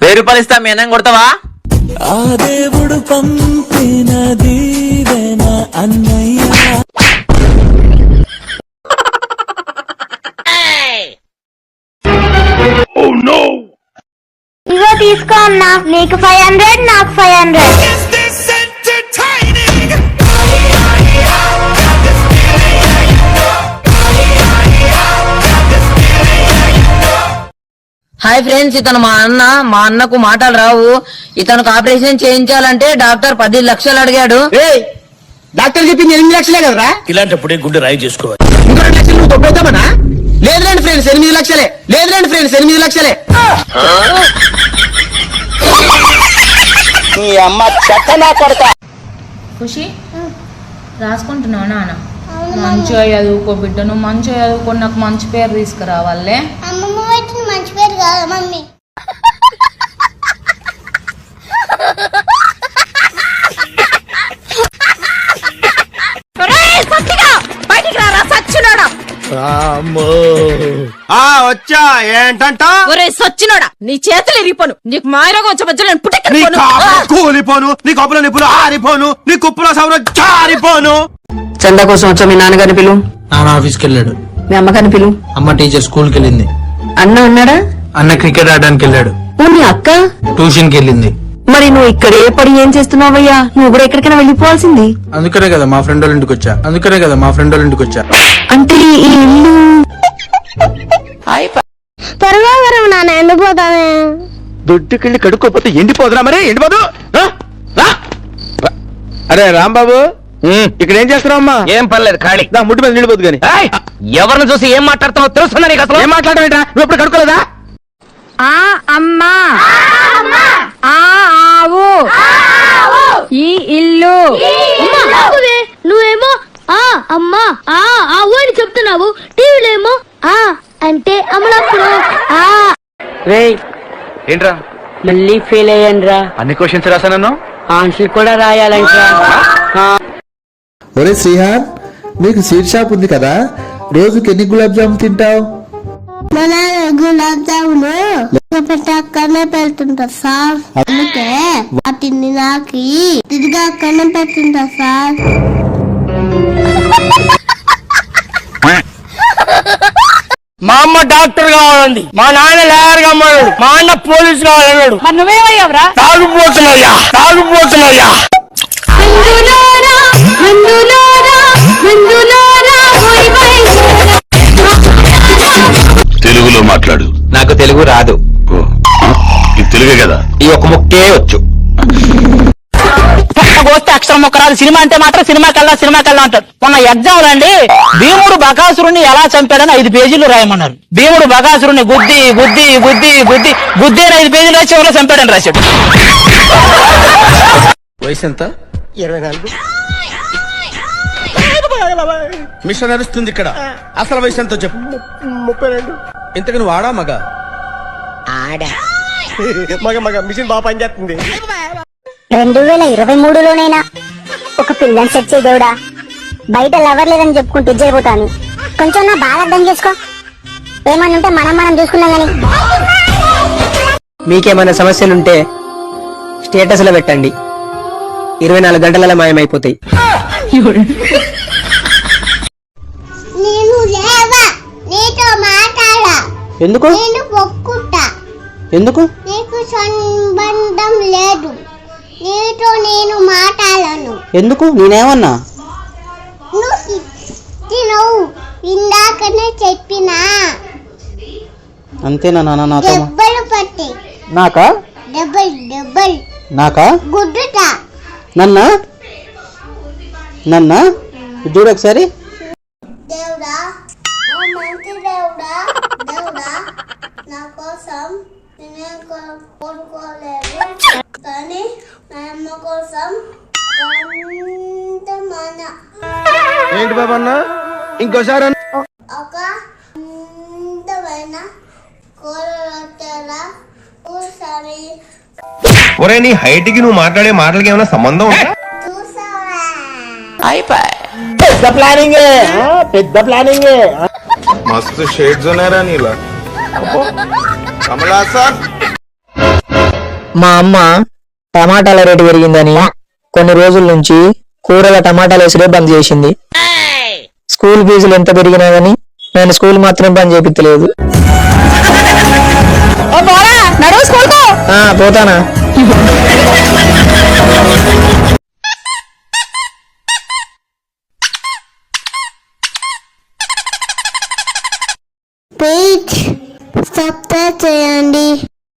వెయ్యి రూపాయలు ఇస్తా మీ అన్నం కొడతావా? ఆ దేవుడు పంపిన దీవెన అన్నయ్య. ఇగో తీసుకో అన్నా నీకు ఫైవ్ హండ్రెడ్ నాకు ఫైవ్ హండ్రెడ్ హాయ్ ఫ్రెండ్స్ ఇతను మా అన్న మా అన్నకు మాటలు రావు. ఇతనికి ఆపరేషన్ చేయించాలంటే డాక్టర్ పది లక్షలు అడిగాడు. డాక్టర్ చెప్పింది ఎనిమిది లక్షలే కదరా? ఇలాంటప్పుడే గుండె రాయి చేసుకోవాలి. ఇంకో రెండు లక్షలు నువ్వు తొప్పేద్దామనా? లేదులేండి ఫ్రెండ్స్ ఎనిమిది లక్షలే. లేదులేండి ఫ్రెండ్స్ ఎనిమిది లక్షలే. నీ అమ్మ చెత్త నా ఖుషి రాసుకుంటున్నావు నాన్న? మంచిగా చదువుకో బిడ్డ నువ్వు మంచిగా చదువుకో నాకు మంచి పేరు తీసుకురావాలే అమ్మమ్మ పెట్టిన మంచి పేరు కాదు మమ్మీ. ఆ వచ్చా ఏంటంట? ఒరే సచ్చినోడా నీ చేతులు ఇరిగిపోను నీకు మాయరోగం వచ్చే మధ్యలో నేను పుట్టెక్కిపోను కూలిపోను నీ కప్పుల నిప్పులు ఆరిపోను నీ కుప్పుల సవరం జారిపోను. చందా కోసం వచ్చా మీ నాన్నగారిని పిలు? నాన్న ఆఫీస్కి వెళ్ళాడు. మీ అమ్మగారిని పిలు? అమ్మ టీచర్ స్కూల్కి వెళ్ళింది. అన్న ఉన్నాడా? అన్న క్రికెట్ ఆడడానికి వెళ్ళాడు. ఓ మీ అక్క? ట్యూషన్కి వెళ్ళింది మరి నువ్వు ఇక్కడే పడి ఏం చేస్తున్నావయ్యా? నువ్వు కూడా ఎక్కడికైనా వెళ్ళిపోవాల్సింది. అందుకనే కదా మా ఫ్రెండ్ వాళ్ళ ఇంటికి వచ్చా. అందుకనే కదా మా ఫ్రెండ్ వాళ్ళ ఇంటికి వచ్చా. అంటే ఈ ఇల్లు త్వరగా వరం నాన్న ఎండిపోతానే దొడ్డుకెళ్ళి కడుక్కోపోతే ఎండిపోదురా మరి? ఎండిపోదు? రా, రా. రా. అరే రాంబాబు ఇక్కడ ఏం చేస్తున్నావు అమ్మా ఏం పర్లేదు ఖాళీ. దా ముడ్డు మీద నిండిపోదు కానీ ఎవరిని చూసి ఏం మాట్లాడుతున్నావు తెలుస్తుందా నీకు అసలు? ఏం మాట్లాడడం ఏంట్రా? నువ్వు ఎప్పుడు కడుక్కోలేదా? ఆ అమ్మా. ఆ ఆవు. ఈ ఇల్లు. నువ్వేమో ఆ అమ్మా ఆ ఆవు అని చెప్తున్నావు. టీవీలో ఏమో ఆ అంటే అమలప్పుడు ఆ. ఏంట్రా? మళ్ళీ ఫెయిల్ అయ్యాను రా అన్ని క్వశ్చన్స్ రాసానన్ను ఆన్సర్ కూడా రాయాలంటరా. ఒరే శ్రీహాన్ నీకు స్వీట్ షాప్ ఉంది కదా? రోజుకి ఎన్ని గులాబ్ జామ్ తింటావు? మన గులాబ్ జాములు పెట్టి అక్కడనే పెడుతుంటా సార్. అందుకే వాటిని నాకి తిరిగి అక్కడనే పెడుతుంటా సార్. మా అమ్మ డాక్టర్ కావాలండి. మా నాన్న లాయర్ అమ్మాడు మా అన్న పోలీస్ కావాలన్నాడు. మరి నువ్వేమయ్యావురా? తాగుపోతున్నాయ్యా తాగుపోతున్నాయ్యా తెలుగులో మాట్లాడు. నాకు తెలుగు రాదు. ఓ, ఇది తెలుగే కదా? ఈ ఒక ముక్కే వచ్చు. వస్తే అక్షరం మొక్క రాదు. సినిమా అంటే మాత్రం సినిమాకి వెళ్ళా సినిమాకి వెళ్ళా అంటారు. మొన్న ఎగ్జామ్ అండి భీముడు బకాసురుణ్ణి ఎలా చంపాడని ఐదు పేజీలు రాయమన్నారు. భీముడు బకాసురుణ్ణి గుద్ది గుద్ది గుద్ది గుద్ది గుద్ది అని ఐదు పేజీలు రాసి చివరిలో చంపాడని రాశాడు. వయసు ఎంత? ఇరవై నాలుగు. మిషన్ నడుస్తుంది ఇక్కడ. అసలు వయసు ఎంతో చెప్పు. ముప్పై రెండు. ఇంతకు నువ్వు ఆడా మగ? మగ మగ మిషన్ బాగా పనిచేస్తుంది. రెండు వేల ఇరవై మూడులోనైనా ఒక పిల్లని సెట్ చేయి దేవుడా. బయట లవర్ లేదని చెప్పుకుంటూ ఇజ్జైపోతాను. కొంచెం నా బాగా అర్థం చేసుకో. ఏమని ఉంటే మనం మనం చూసుకున్నాం గాని. మీకేమైనా సమస్యలుంటే స్టేటస్లో పెట్టండి. ఇరవై నాలుగు గంటలలో మాయమైపోతాయి. ఎందుకు? నేను పొక్కుంటా ఎందుకు? నీకు సంబంధం లేదు. నీతో నేను మాట్లాడను. ఎందుకు? నేనేమన్నా? నువ్వు తినవు ఇందాకనే చెప్పినా. అంతేనా నాన్న నాతో దెబ్బలు పట్టి. నాకా? డబల్ డబల్ నాకా? గుడ్డుతా నన్నా? నన్నా? చూడు ఒకసారి. కోసం నేనేం కోరుకోలేదు. కానీ నా అమ్మ కోసం కొంత మన ఏంటి బాబా అన్న ఇంకోసారి అన్న ఒక అందమైన కోరొట్టెలా కూర్చొని ఒరే నీ హైట్కి నువ్వు మాట్లాడే మాటలకి ఏమైనా సంబంధం ఉందా? పెద్ద ప్లానింగ్. పెద్ద ప్లానింగ్. మస్తు షేడ్స్ ఉన్నారా నీలా. మా అమ్మ టమాటాల రేటు పెరిగిందని కొన్ని రోజుల నుంచి కూరల టమాటాలు వేసుడే బంద్ చేసింది. స్కూల్ ఫీజులు ఎంత పెరిగినా గానీ నేను స్కూల్ మాత్రం బంద్ చేపించలేదు పోతానా? సబ్స్క్రైబ్ చేయండి